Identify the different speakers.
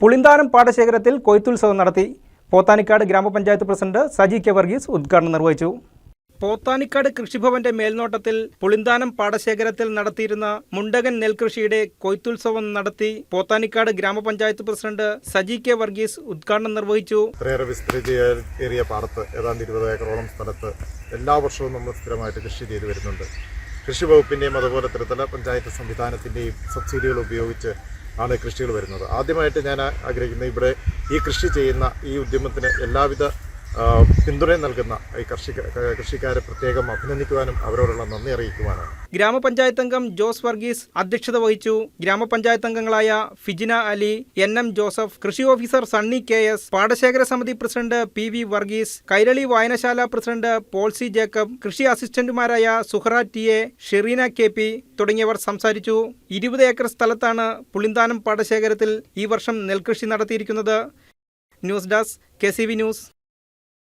Speaker 1: പുളിന്താനം പാടശേഖരത്തിൽ കൊയ്ത്തുത്സവം നടത്തി പോത്താനിക്കാട് ഗ്രാമപഞ്ചായത്ത് president Saji K Varghese ഉദ്ഘാടനം നിർവഹിച്ചു. പോത്താനിക്കാട് കൃഷിഭവന്റെ മേൽനോട്ടത്തിൽ പുളിന്താനം പാടശേഖരത്തിൽ നടത്തിയിരുന്ന മുണ്ടകൻ നെൽകൃഷിയുടെ കൊയ്ത്തുത്സവം നടത്തി പോത്താനിക്കാട് ഗ്രാമപഞ്ചായത്ത് പ്രസിഡന്റ് സജി കെ വർഗീസ് ഉദ്ഘാടനം നിർവഹിച്ചു.
Speaker 2: ഇത്രയേറെ പാടത്ത് ഏതാണ്ട് ഇരുപത് ഏക്കറോളം സ്ഥലത്ത് എല്ലാ വർഷവും നമ്മൾ സ്ഥിരമായിട്ട് കൃഷി ചെയ്തു വരുന്നുണ്ട്. കൃഷി വകുപ്പിന്റെയും അതുപോലെ ത്രിതല പഞ്ചായത്ത് സംവിധാനത്തിന്റെയും സബ്സിഡികൾ ഉപയോഗിച്ച് ആണ് കൃഷികൾ വരുന്നത്. ആദ്യമായിട്ട് ഞാൻ ആഗ്രഹിക്കുന്നത് ഇവിടെ ഈ കൃഷി ചെയ്യുന്ന ഈ ഉദ്യമത്തിന് എല്ലാവിധ ആ, പിന്തുണയും നൽകുന്ന ഈ കർഷിക കൃഷിക്കാരെ പ്രത്യേകം അഭിനന്ദിക്കുവാനും അവരോടുള്ള നന്ദി അറിയിക്കുവാനാണ്.
Speaker 1: ഗ്രാമപഞ്ചായത്ത് അംഗം ജോസ് വർഗീസ് അധ്യക്ഷത വഹിച്ചു. ഗ്രാമപഞ്ചായത്ത് അംഗങ്ങളായ Fijina Ali N M Joseph കൃഷി ഓഫീസർ സണ്ണി കെ എസ് പാടശേഖര സമിതി president P V Varghese Kairali വായനശാല പ്രസിഡന്റ് പോൾസി ജേക്കബ് കൃഷി അസിസ്റ്റന്റുമാരായ Suhara T A Shereena K P തുടങ്ങിയവർ സംസാരിച്ചു. ഇരുപത് ഏക്കർ സ്ഥലത്താണ് പുളിന്താനം പാടശേഖരത്തിൽ ഈ വർഷം നെൽകൃഷി നടത്തിയിരിക്കുന്നത്. News desk K news.